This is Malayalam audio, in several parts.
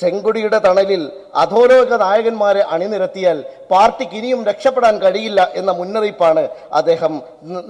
ചെങ്കൊടിയുടെ തണലിൽ അധോലോക നായകന്മാരെ അണിനിരത്തിയാൽ പാർട്ടിക്ക് ഇനിയും രക്ഷപ്പെടാൻ കഴിയില്ല എന്ന മുന്നറിയിപ്പാണ് അദ്ദേഹം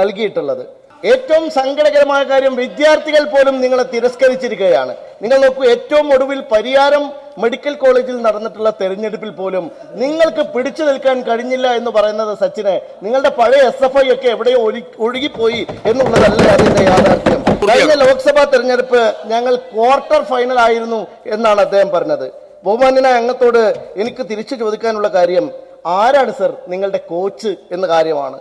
നൽകിയിട്ടുള്ളത്. ഏറ്റവും സങ്കടകരമായ കാര്യം വിദ്യാർത്ഥികൾ പോലും നിങ്ങളെ തിരസ്കരിച്ചിരിക്കുകയാണ്. നിങ്ങൾ നോക്കൂ ഏറ്റവും ഒടുവിൽ പരിയാരം മെഡിക്കൽ കോളേജിൽ നടന്നിട്ടുള്ള തെരഞ്ഞെടുപ്പിൽ പോലും നിങ്ങൾക്ക് പിടിച്ചു നിൽക്കാൻ കഴിഞ്ഞില്ല എന്ന് പറയുന്നത് സച്ചിനെ നിങ്ങളുടെ പഴയ എസ് എഫ് ഐ ഒക്കെ എവിടെയോ ഒഴുകിപ്പോയി എന്നുള്ളതല്ല അതിന്റെ യാഥാർത്ഥ്യം. കഴിഞ്ഞ ലോക്സഭാ തെരഞ്ഞെടുപ്പ് ഞങ്ങൾ ക്വാർട്ടർ ഫൈനൽ ആയിരുന്നു എന്നാണ് അദ്ദേഹം പറഞ്ഞത്. ബഹുമാന്യനായ അംഗത്തോട് എനിക്ക് തിരിച്ചു ചോദിക്കാനുള്ള കാര്യം ആരാണ് സർ നിങ്ങളുടെ കോച്ച് എന്ന കാര്യമാണ്.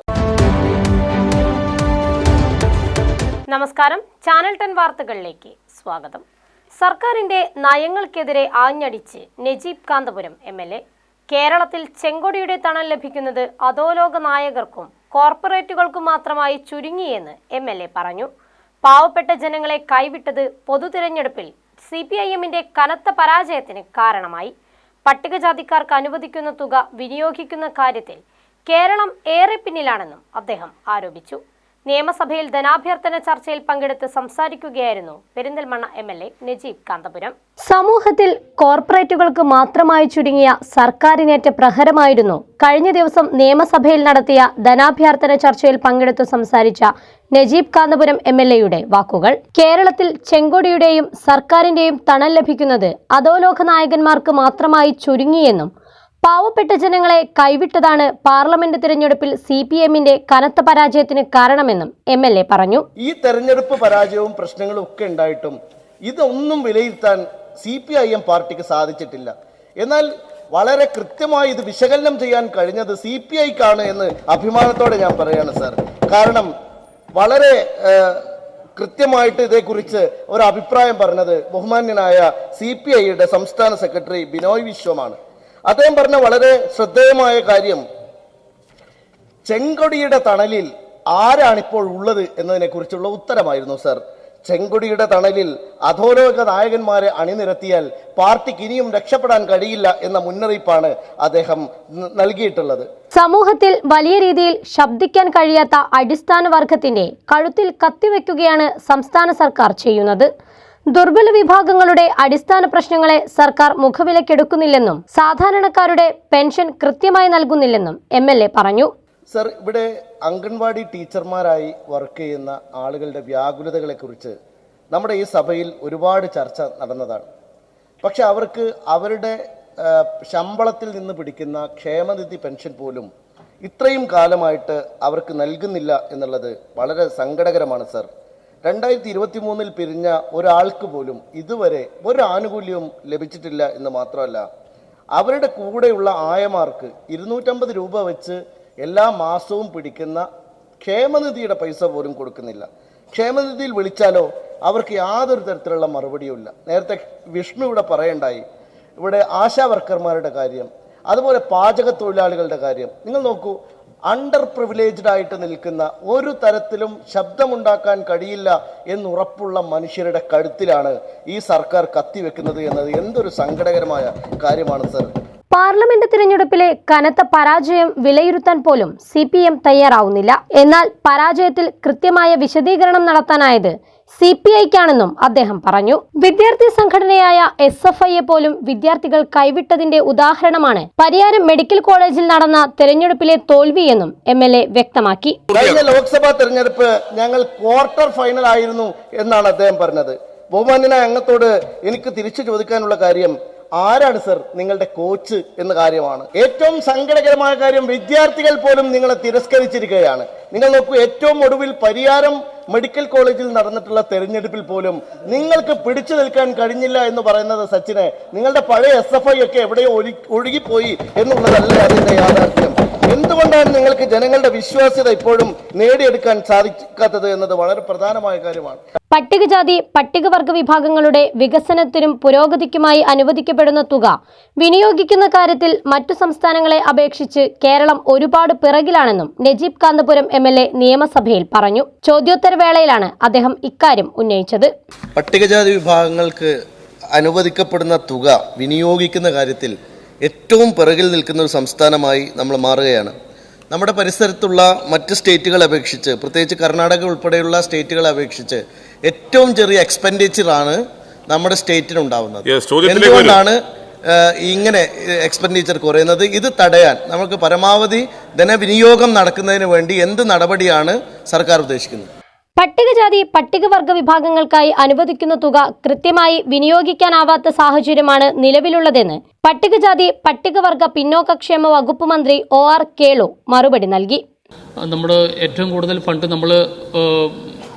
നമസ്കാരം. ചാനൽ ടെൻ വാർത്തകളിലേക്ക് സ്വാഗതം. സർക്കാരിന്റെ നയങ്ങൾക്കെതിരെ ആഞ്ഞടിച്ച് Najeeb Kanthapuram M L A. കേരളത്തിൽ ചെങ്കൊടിയുടെ തണൽ ലഭിക്കുന്നത് അധോലോക നായകർക്കും കോർപ്പറേറ്റുകൾക്കും മാത്രമായി ചുരുങ്ങിയെന്ന് എം എൽ എ പറഞ്ഞു. പാവപ്പെട്ട ജനങ്ങളെ കൈവിട്ടത് പൊതു തിരഞ്ഞെടുപ്പിൽ സി പി ഐ എമ്മിന്റെ കനത്ത പരാജയത്തിന് കാരണമായി. പട്ടികജാതിക്കാർക്ക് അനുവദിക്കുന്ന തുക വിനിയോഗിക്കുന്ന കാര്യത്തിൽ കേരളം ഏറെ പിന്നിലാണെന്നും അദ്ദേഹം ആരോപിച്ചു. നിയമസഭയിൽ ധനാഭ്യർത്ഥന ചർച്ചയിൽ പങ്കെടുത്ത് സംസാരിക്കുകയായിരുന്നു Perinthalmanna M L A Najeeb Kanthapuram. സമൂഹത്തിൽ കോർപ്പറേറ്റുകൾക്ക് മാത്രമായി ചുരുങ്ങിയ സർക്കാരിനേറ്റ പ്രഹരമായിരുന്നു. കഴിഞ്ഞ ദിവസം നിയമസഭയിൽ നടത്തിയ ധനാഭ്യർത്ഥന ചർച്ചയിൽ പങ്കെടുത്ത് സംസാരിച്ച നജീബ് കാന്തപുരം എം എൽ എയുടെ വാക്കുകൾ കേരളത്തിൽ ചെങ്കൊടിയുടെയും സർക്കാരിന്റെയും തണൽ ലഭിക്കുന്നത് അധോലോക നായകന്മാർക്ക് മാത്രമായി ചുരുങ്ങിയെന്നും പാവപ്പെട്ട ജനങ്ങളെ കൈവിട്ടതാണ് പാർലമെന്റ് തിരഞ്ഞെടുപ്പിൽ സി പി എമ്മിന്റെ കനത്ത പരാജയത്തിന് കാരണമെന്നും എം എൽ എ പറഞ്ഞു. ഈ തെരഞ്ഞെടുപ്പ് പരാജയവും പ്രശ്നങ്ങളും ഒക്കെ ഉണ്ടായിട്ടും ഇതൊന്നും വിലയിരുത്താൻ സി പി ഐ എം പാർട്ടിക്ക് സാധിച്ചിട്ടില്ല. എന്നാൽ വളരെ കൃത്യമായി ഇത് വിശകലനം ചെയ്യാൻ കഴിഞ്ഞത് സി പി ഐക്കാണ് എന്ന് അഭിമാനത്തോടെ ഞാൻ പറയാണ് സാർ. കാരണം വളരെ കൃത്യമായിട്ട് ഇതേക്കുറിച്ച് ഒരു അഭിപ്രായം പറഞ്ഞത് ബഹുമാന്യനായ സി പി ഐയുടെ സംസ്ഥാന സെക്രട്ടറി ബിനോയ് വിശ്വമാണ്. അദ്ദേഹം പറഞ്ഞ വളരെ ശ്രദ്ധേയമായ കാര്യം ചെങ്കൊടിയുടെ തണലിൽ ആരാണിപ്പോൾ ഉള്ളത് എന്നതിനെ കുറിച്ചുള്ള ഉത്തരമായിരുന്നു സർ. ചെങ്കൊടിയുടെ തണലിൽ അധോലോക നായകന്മാരെ അണിനിരത്തിയാൽ പാർട്ടിക്ക് ഇനിയും രക്ഷപ്പെടാൻ കഴിയില്ല എന്ന മുന്നറിയിപ്പാണ് അദ്ദേഹം നൽകിയിട്ടുള്ളത്. സമൂഹത്തിൽ വലിയ രീതിയിൽ ശബ്ദിക്കാൻ കഴിയാത്ത അടിസ്ഥാന വർഗത്തിന്റെ കഴുത്തിൽ കത്തിവെക്കുകയാണ് സംസ്ഥാന സർക്കാർ ചെയ്യുന്നത്. ദുർബല വിഭാഗങ്ങളുടെ അടിസ്ഥാന പ്രശ്നങ്ങളെ സർക്കാർ മുഖവിലക്കെടുക്കുന്നില്ലെന്നും സാധാരണക്കാരുടെ പെൻഷൻ കൃത്യമായി നൽകുന്നില്ലെന്നും എം പറഞ്ഞു. സർ ഇവിടെ അംഗൻവാടി ടീച്ചർമാരായി വർക്ക് ചെയ്യുന്ന ആളുകളുടെ വ്യാകുലതകളെ കുറിച്ച് നമ്മുടെ ഈ സഭയിൽ ഒരുപാട് ചർച്ച നടന്നതാണ്. പക്ഷെ അവർക്ക് അവരുടെ ശമ്പളത്തിൽ നിന്ന് പിടിക്കുന്ന ക്ഷേമനിധി പെൻഷൻ പോലും ഇത്രയും കാലമായിട്ട് അവർക്ക് നൽകുന്നില്ല എന്നുള്ളത് വളരെ സങ്കടകരമാണ് സർ. രണ്ടായിരത്തി ഇരുപത്തി മൂന്നിൽ പിരിഞ്ഞ ഒരാൾക്ക് പോലും ഇതുവരെ ഒരു ആനുകൂല്യവും ലഭിച്ചിട്ടില്ല എന്ന് മാത്രമല്ല അവരുടെ കൂടെയുള്ള ആയമാർക്ക് ഇരുന്നൂറ്റമ്പത് രൂപ വെച്ച് എല്ലാ മാസവും പിടിക്കുന്ന ക്ഷേമനിധിയുടെ പൈസ പോലും കൊടുക്കുന്നില്ല. ക്ഷേമനിധിയിൽ വിളിച്ചാലോ അവർക്ക് യാതൊരു തരത്തിലുള്ള മറുപടിയുമില്ല. നേരത്തെ വിഷ്ണു ഇവിടെ പറയണ്ടായി ഇവിടെ ആശാ വർക്കർമാരുടെ കാര്യം അതുപോലെ പാചക തൊഴിലാളികളുടെ കാര്യം. നിങ്ങൾ നോക്കൂ അണ്ടർ പ്രിവിലേജ്ഡ് ആയിട്ട് നിൽക്കുന്ന ഒരു തരത്തിലും ശബ്ദമുണ്ടാക്കാൻ കഴിയില്ല എന്നുറപ്പുള്ള മനുഷ്യരുടെ കഴുത്തിലാണ് ഈ സർക്കാർ കത്തിവെക്കുന്നത് എന്നത് എന്തൊരു സങ്കടകരമായ കാര്യമാണ് സർ. പാർലമെന്റ് തിരഞ്ഞെടുപ്പിലെ കനത്ത പരാജയം വിലയിരുത്താൻ പോലും സി പി എം തയ്യാറാവുന്നില്ല. എന്നാൽ പരാജയത്തിൽ കൃത്യമായ വിശദീകരണം നടത്താനായത് സി പി ഐക്കാണെന്നും അദ്ദേഹം പറഞ്ഞു. വിദ്യാർത്ഥി സംഘടനയായ എസ് എഫ് ഐയെ പോലും വിദ്യാർത്ഥികൾ കൈവിട്ടതിന്റെ ഉദാഹരണമാണ് പരിയാരം മെഡിക്കൽ കോളേജിൽ നടന്ന തെരഞ്ഞെടുപ്പിലെ തോൽവിയെന്നും എം എൽ എ വ്യക്തമാക്കി. കഴിഞ്ഞ ലോക്സഭാ തെരഞ്ഞെടുപ്പ് ഞങ്ങൾ ക്വാർട്ടർ ഫൈനൽ ആയിരുന്നു എന്നാണ് അദ്ദേഹം പറഞ്ഞത്. ബഹുമാന്യനായ അംഗത്തോട് എനിക്ക് തിരിച്ചു ചോദിക്കാനുള്ള കാര്യം ആരാണ് സർ നിങ്ങളുടെ കോച്ച് എന്ന കാര്യമാണ്? ഏറ്റവും സങ്കടകരമായ കാര്യം വിദ്യാർത്ഥികൾ പോലും നിങ്ങളെ തിരസ്കരിച്ചിരിക്കുകയാണ്. നിങ്ങൾ നോക്കൂ ഏറ്റവും ഒടുവിൽ പരിയാരം മെഡിക്കൽ കോളേജിൽ നടന്നിട്ടുള്ള തെരഞ്ഞെടുപ്പിൽ പോലും നിങ്ങൾക്ക് പിടിച്ചു നിൽക്കാൻ കഴിഞ്ഞില്ല എന്ന് പറയുന്നത് സച്ചിനെ നിങ്ങളുടെ പഴയ എസ് എഫ് ഐ ഒക്കെ എവിടെയോ ഒഴി ഒഴുകിപ്പോയി എന്നുള്ളതല്ല അതിന്റെ യാഥാർത്ഥ്യം. എന്തുകൊണ്ടാണ് നിങ്ങൾക്ക് ജനങ്ങളുടെ വിശ്വാസ്യത ഇപ്പോഴും നേടിയെടുക്കാൻ സാധിക്കാത്തത് എന്നത് വളരെ പ്രധാനമായ കാര്യമാണ്. പട്ടികജാതി പട്ടികവർഗ വിഭാഗങ്ങളുടെ വികസനത്തിനും പുരോഗതിക്കുമായി അനുവദിക്കപ്പെടുന്ന തുക വിനിയോഗിക്കുന്ന കാര്യത്തിൽ മറ്റു സംസ്ഥാനങ്ങളെ അപേക്ഷിച്ച് കേരളം ഒരുപാട് പിറകിലാണെന്നും നജീബ് കാന്തപുരം എം നിയമസഭയിൽ പറഞ്ഞു. ചോദ്യോത്തരവേളയിലാണ് അദ്ദേഹം ഇക്കാര്യം ഉന്നയിച്ചത്. പട്ടികജാതി വിഭാഗങ്ങൾക്ക് അനുവദിക്കപ്പെടുന്ന തുക വിനിയോഗിക്കുന്ന കാര്യത്തിൽ ഏറ്റവും പിറകിൽ നിൽക്കുന്ന ഒരു സംസ്ഥാനമായി നമ്മൾ മാറുകയാണ്. നമ്മുടെ പരിസരത്തുള്ള മറ്റ് സ്റ്റേറ്റുകളെ അപേക്ഷിച്ച് പ്രത്യേകിച്ച് കർണാടക ഉൾപ്പെടെയുള്ള സ്റ്റേറ്റുകളെ അപേക്ഷിച്ച് ഏറ്റവും ചെറിയ എക്സ്പെൻഡിച്ചർ ആണ് നമ്മുടെ സ്റ്റേറ്റിന് ഉണ്ടാവുന്നത്. എന്തുകൊണ്ടാണ് ഇങ്ങനെ എക്സ്പെൻഡിച്ചർ കുറയുന്നത്? ഇത് തടയാൻ നമുക്ക് പരമാവധി ധനവിനിയോഗം നടക്കുന്നതിന് വേണ്ടി എന്ത് നടപടിയാണ് സർക്കാർ ഉദ്ദേശിക്കുന്നത്? പട്ടികജാതി പട്ടികവർഗ വിഭാഗങ്ങൾക്കായി അനുവദിക്കുന്ന തുക കൃത്യമായി വിനിയോഗിക്കാനാവാത്ത സാഹചര്യമാണ് നിലവിലുള്ളതെന്ന് പട്ടികജാതി പട്ടികവർഗ പിന്നോക്കക്ഷേമ വകുപ്പ് മന്ത്രി ഒ ആർ കേളു മറുപടി നൽകി. നമ്മുടെ ഏറ്റവും കൂടുതൽ ഫണ്ട് നമ്മൾ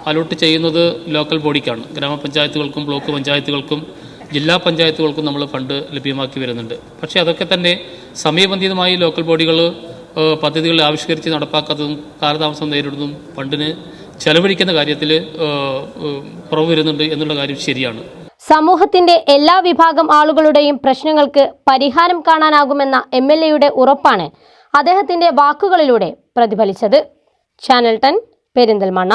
അലോട്ട് ചെയ്യുന്നത് ലോക്കൽ ബോഡിക്കാണ്. ഗ്രാമപഞ്ചായത്തുകൾക്കും ബ്ലോക്ക് പഞ്ചായത്തുകൾക്കും ജില്ലാ പഞ്ചായത്തുകൾക്കും നമ്മൾ ഫണ്ട് ലഭ്യമാക്കി വരുന്നുണ്ട്. പക്ഷേ അതൊക്കെ തന്നെ സമയബന്ധിതമായി ലോക്കൽ ബോഡികൾ പദ്ധതികൾ ആവിഷ്കരിച്ച് നടപ്പാക്കാത്തതും കാലതാമസം നേരിടുന്നതും ഫണ്ടിന് ചെലവഴിക്കുന്ന കാര്യത്തിൽ കുറവ് വരുന്നുണ്ട് എന്നുള്ള കാര്യം ശരിയാണ്. സമൂഹത്തിന്റെ എല്ലാ വിഭാഗം ആളുകളുടെയും പ്രശ്നങ്ങൾക്ക് പരിഹാരം കാണാനാകുമെന്ന എം എൽ എയുടെ ഉറപ്പാണ് അദ്ദേഹത്തിന്റെ വാക്കുകളിലൂടെ പ്രതിഫലിച്ചത്. Channel ten Perinthalmanna.